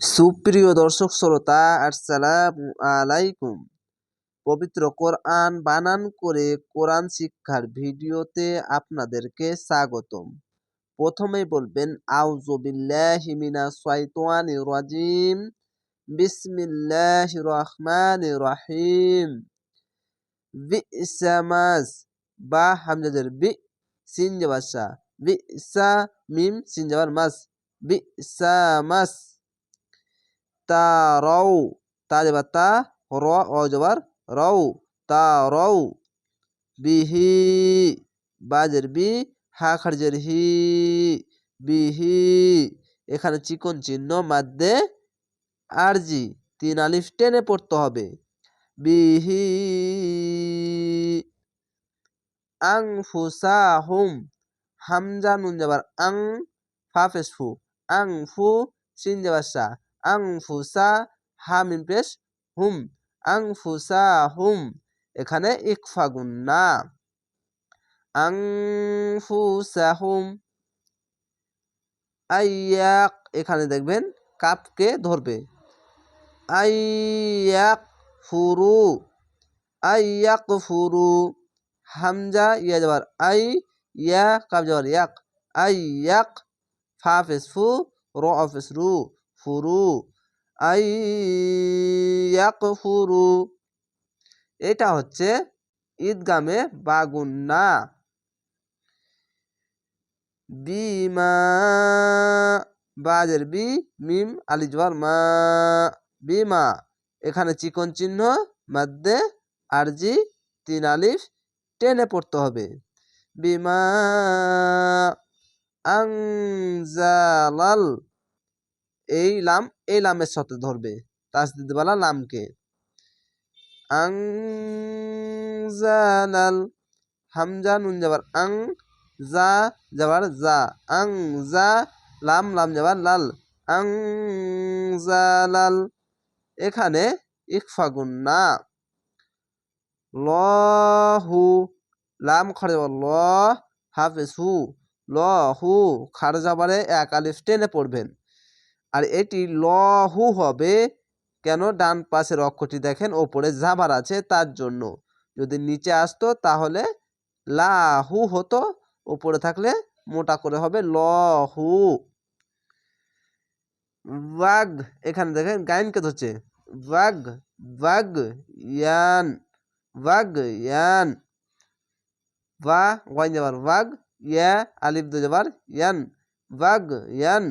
সুপ্রিয় দর্শক শ্রোতা, আসসালামু আলাইকুম। পবিত্র কোরআন বানান করে কোরআন শিক্ষার ভিডিওতে আপনাদেরকে স্বাগতম। প্রথমেই বলবেন, আউযু বিল্লাহি মিনাশ শাইতানির রাজিম। বিসমিল্লাহির রহমানির রহিম। বিসামাস বা হামজাদের বি, সিন যাবার সা বিসা মিম, সিন যাবার মাস বিসামাস তারাও তা যাবার তা, র, অ যাবার রও তারাও বিহি, বাজের বি, হা, খারজের হি, বিহি, এখানে চিকন চিহ্ন মাধ্যে আরজি, তিন আলিফ টেনে পড়তে হবে, বিহি আং ফুসাহুম হামজা, নুন যাবার আং ফা ফেস ফু আং ফু সিন যাবার সা আং ফুসা হা পেশ হুম আং ফুসা হুম এখানে ইকফা গুন্না আং ফুসা হুম আইয়াক এখানে দেখবেন কাপকে ধরবে আইয়াক ফুরু আইয়াক ফুরু হামজা ইয়া যাবার আই ইয়া কাপ যাবার ইয়াক আইয়াক ফা ফেস ফু র রু ফুরু আই ইয়াক ফুরু এটা হচ্ছে ঈদগামে বাগুন্না। বিমা বাজের বি, মিম আলিজবার মা, বিমা। এখানে চিকন চিহ্ন মাধ্যে আরজি, তিন আলিফ, টেনে পড়তে হবে। বিমা, আংজালাল এই লাম, এই লামের সাথে ধরবে। তাসদিদওয়ালা লামকে। আংজালাল হামজা, নুন যাবার আং জা যাবার জা আং জা লাম লাম যাবার লাল আং জালাল এখানে ইকফা গুন্না লহু, লাম খড়ে যাবার ল হাফেজ হু ল হু খাড় যাবারে এক আলিফ টেনে পড়বেন। আর এটি লহু হবে। কেন? ডান পাশের অক্ষরটি দেখেন, ওপরে জাবার আছে তার জন্য। যদি নিচে আসতো তাহলে লাহু হতো, ওপরে থাকলে মোটা করে হবে লহু। ওয়াগ এখানে দেখেন গাইনকে ধরছে? ওয়াগ ওয়াগ ইয়ান ওয়াগ ইয়ান। ওয়া ওয়াইন যাবার ওয়াগ ইয়া, আলিফ দো যাবার ইয়ান ওয়াগ ইয়ান।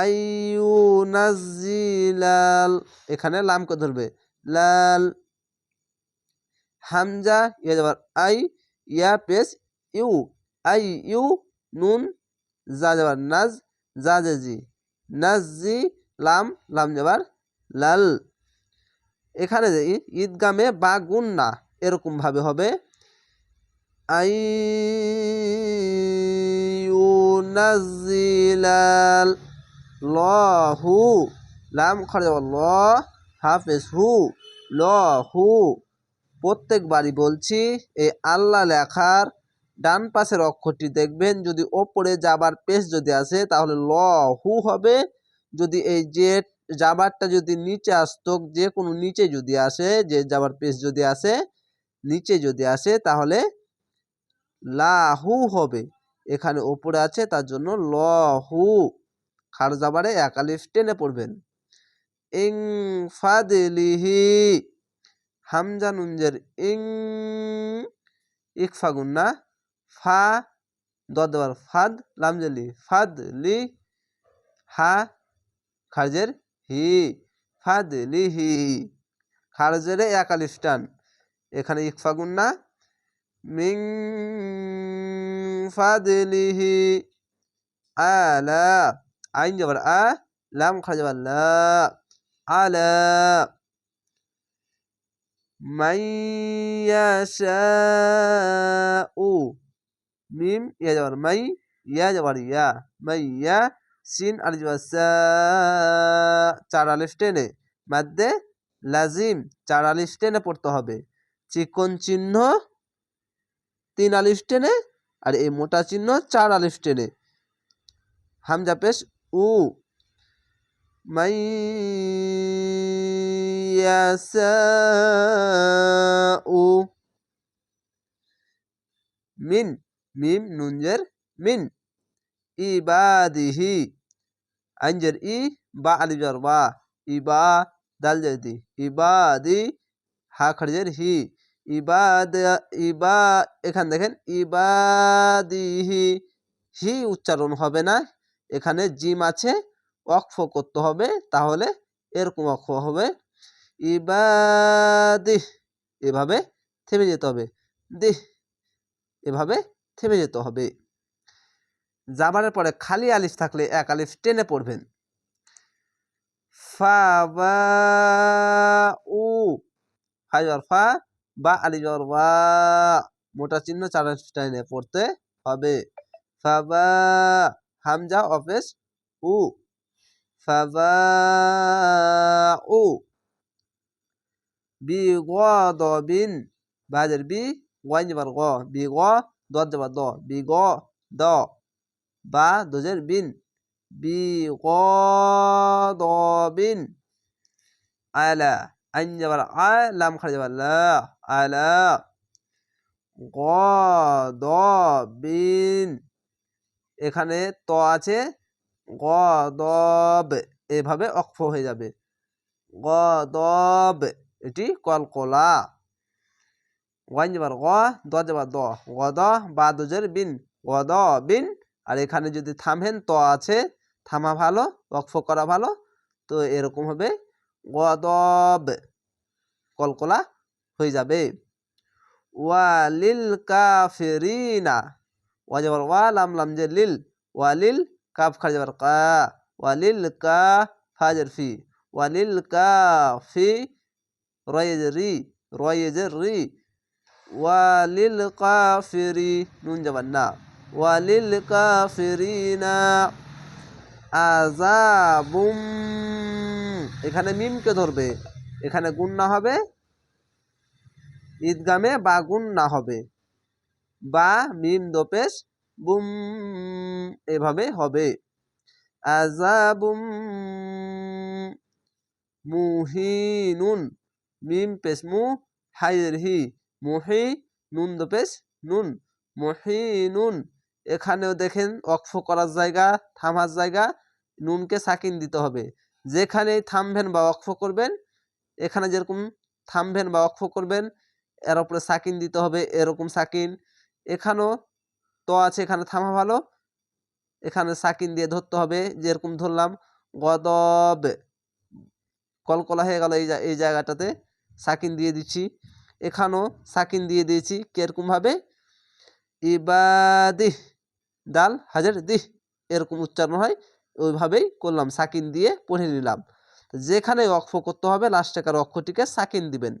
আইউনাজিলাল এখানে লামকে ধরবে। লাল, হামজা, ইয়া যাবার আই, ইয়া পেস ইউ, আই, ইউ, নুন যা যাবার নাজ যা জি নাজি লাম লাম যাবার লাল। এখানে যে ঈদগামে বা গুন্না এরকম ভাবে হবে। আই ইউনাজিলাল লহু, লাম খরচ ল, হাফেজ হু, লহু। প্রত্যেকবারই বলছি, এই আল্লাহ লেখার ডান পাশের অক্ষরটি দেখবেন, যদি ওপরে যাবার পেশ যদি আসে, তাহলে ল হু হবে। যদি এই যে জাবারটা যদি নিচে আসতো, যে কোনো নিচে যদি আসে, যে যাবার পেশ যদি আসে, নিচে যদি আসে, তাহলে লাহু হবে। এখানে ওপরে আছে, তার জন্য লহু। খার জাবারে একালিফ টেনে পড়বেন। ইং ফাদিলিহি হামজা নুনজের ইং ইকফা গুন্না ফা দর ফাদ লামজলি ফাদ লি হা খারজের হি ফাদ লি হি খারজেরে একালিফ টান। এখানে ইকফা গুন্না মিং ফাদলিহি আলা আইন যাবার আ লাম খা যাবার লা আলা মাইয়াশাউ মিম ইয়া যাবার মাই ইয়া যাবার ইয়া মাইয়া সিন আলিফ যাবার সা চার আলিফ টেনে। মাদ্দে লাজিম চার আলিফ টেনে পড়তে হবে। চিকন চিহ্ন, তিন আলিফ টেনে, আর এই মোটা চিহ্ন চার আলিফ টেনে। হামজা পেশ উ من يشاء মিন মিম নুনজের মিন ইবাদিহি আইনজের ই বা আলিজর বা ইবা দাল জেদি ইবাদি হা খড়জের হি ইবাদ ইবা এখানে দেখেন ইবাদিহি হি উচ্চারণ হবে না এখানে জিম আছে অক্ফ করতে হবে, তাহলে এরকম অক্ষ হবে। ইবাদি, এভাবে থেমে যেতে হবে। দিহ এভাবে থেমে যেতে হবে। জাবারের পরে খালি আলিফ থাকলে এক আলিফ টেনে পড়বেন। ফা উ হাইজর ফা, বা আলিজর বা মোটা চিহ্ন চার পড়তে হবে। ফা, বা হামজা অফেস উ ফা বা উ বি গদবিন বাজের বি ওয়াইন যাবার গ বি গ দত যাবার দ বি গ দ বা দোজের বিন বি গ দ বিন আলা আইন এখানে ত আছে, গ দব এভাবে অক্ষ হয়ে যাবে। গ দব এটি কলকলা। ওয়াইন যাবার, গ, দ যাবার, দ। গ, দ, বা দুজের বিন। গ, দ, বিন। আর এখানে যদি থামেন, ত আছে, থামা ভালো, অক্ষ করা ভালো, তো এরকম হবে গদব কলকলা হয়ে যাবে। ওয়ালিল কাফিরিনা। ওয়া যাবার ওয়া লাম লাম যে লিল ওয়ালিল কাফ খাড়ি যাবার কা ওয়ালিল কা ফাজের ফি ওয়ালিল কাফি রয়েজের রি রয়েজের রি ওয়ালিল কাফিরি নুন যাবার না ওয়ালিল কাফিরিনা আজাবুম এখানে মিমকে ধরবে? এখানে গুণ না হবে, ঈদগামে বা গুণ না হবে। বা মিম দোপেশ, বুম, এভাবে হবে। আজাবুম মুহিনুন, মিম পেশ মু হাইয়ের হি, মুহি, নুন দোপেশ, নুন, মুহিনুন। এখানেও দেখেন অক্ফ করার জায়গা, থামার জায়গা, নুনকে সাকিন দিতে হবে। যেখানেই থামবেন বা অক্ফ করবেন, এখানে যেরকম থামবেন বা অক্ফ করবেন, এর উপরে সাকিন দিতে হবে, এরকম সাকিন। এখানেও তো আছে, এখানে থামা ভালো। এখানে সাকিন দিয়ে ধরতে হবে, যেরকম ধরলাম, গদব। কলকলা হয়ে গেল এই এই জায়গাটাতে, সাকিন দিয়ে দিচ্ছি। এখানেও সাকিন দিয়ে দিয়েছি কীরকমভাবে ইবাদিহ ডাল হাজার দিহ এরকম উচ্চারণ হয়, ওইভাবেই করলাম, সাকিন দিয়ে পড়ে নিলাম। যেখানে অক্ষ করতে হবে লাস্টেকার অক্ষটিকে সাকিন দিবেন।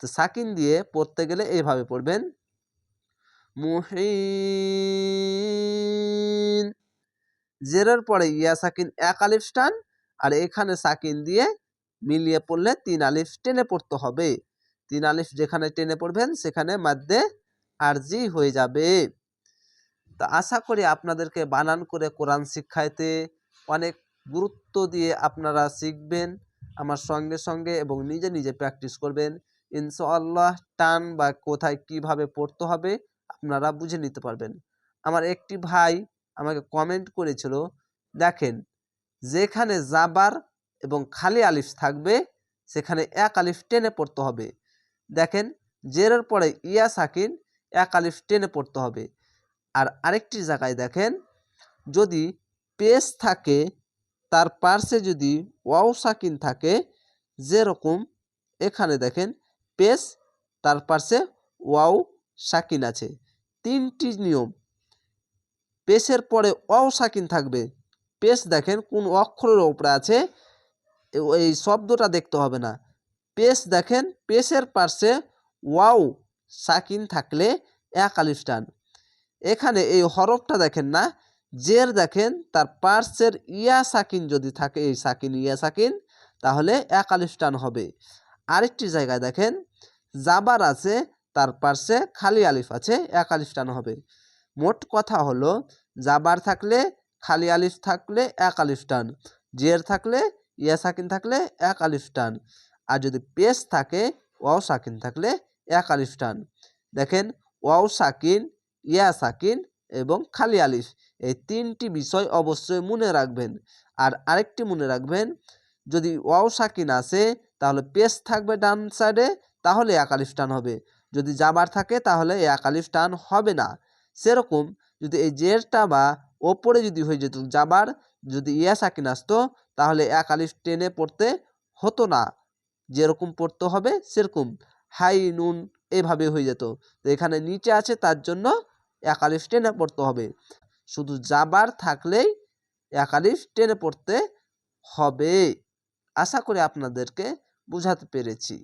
তো সাকিন দিয়ে পড়তে গেলে এইভাবে পড়বেন। মুহিন জেরের পরে ইয়া সাকিন এক আলিফ স্টান আর এখানে সাকিন দিয়ে মিলিয়ে পড়লে তিন আলিফ টেনে পড়তে হবে। তিন আলিফ যেখানে টেনে পড়বেন সেখানে মাধ্যে আরজি হয়ে যাবে। তা আশা করি আপনাদেরকে বানান করে কোরআন শিক্ষাইতে অনেক গুরুত্ব দিয়ে আপনারা শিখবেন, আমার সঙ্গে সঙ্গে এবং নিজে নিজে প্র্যাকটিস করবেন। ইনশাআল্লাহ টান বা কোথায় কীভাবে পড়তে হবে আপনারা বুঝে নিতে পারবেন। আমার একটি ভাই আমাকে কমেন্ট করেছিল, দেখেন, যেখানে জাবার এবং খালি আলিফ থাকবে, সেখানে এক আলিফ টেনে পড়তে হবে। দেখেন, জেরের পরে ইয়া সাকিন, এক আলিফ টেনে পড়তে হবে। আর আরেকটি জায়গায় দেখেন, যদি পেস থাকে, তার পার্শ্বে যদি ওয়াও সাকিন থাকে, যেরকম এখানে দেখেন, পেস, তার পার্শ্বে ওয়াও সাকিন আছে। তিনটি নিয়ম। পেসের পরে ওয়াও সাকিন থাকবে। পেস দেখেন কোন অক্ষরের ওপরে আছে এই শব্দটা দেখতে হবে না। পেস দেখেন পেসের পার্শ্বে ওয়াও সাকিন থাকলে এক আলিফ এখানে এই হরফটা দেখেন না, জের দেখেন, তার পার্শ্বের ইয়া সাকিন যদি থাকে, এই সাকিন, ইয়া সাকিন, তাহলে এক আলিফ হবে। আরেকটি জায়গায় দেখেন, জাবার আছে তার পার্শ্বে খালি আলিফ আছে, এক আলিফ টানো হবে। মোট কথা হলো, জাবার থাকলে খালি আলিফ থাকলে এক আলিফ টান, জের থাকলে ইয়া সাকিন থাকলে এক আলিফ টান, আর যদি পেশ থাকে, ওয়াও সাকিন থাকলে এক আলিফ টান। দেখেন, ওয়াও সাকিন, ইয়া সাকিন এবং খালি আলিফ, এই তিনটি বিষয় অবশ্যই মনে রাখবেন। আর আরেকটি মনে রাখবেন, যদি ওয়াও সাকিন আসে তাহলে পেশ থাকবে ডান সাইডে তাহলে এক আলিফ টান হবে। যদি জাবার থাকে তাহলে এক আলিফ টান হবে না। সেরকম যদি এই জেরটা বা ওপরে যদি হয়ে যেত জাবার যদি ইয়া সাকিন আসতো, তাহলে এক আলিফ টেনে পড়তে হতো না। যেরকম পড়তে হবে সেরকম। হাই নুন এভাবে হয়ে যেত। তো এখানে নিচে আছে তার জন্য এক আলিফ টেনে পড়তে হবে। শুধু জাবার থাকলেই এক আলিফ টেনে পড়তে হবে। আশা করি আপনাদেরকে বুঝাতে পেরেছি।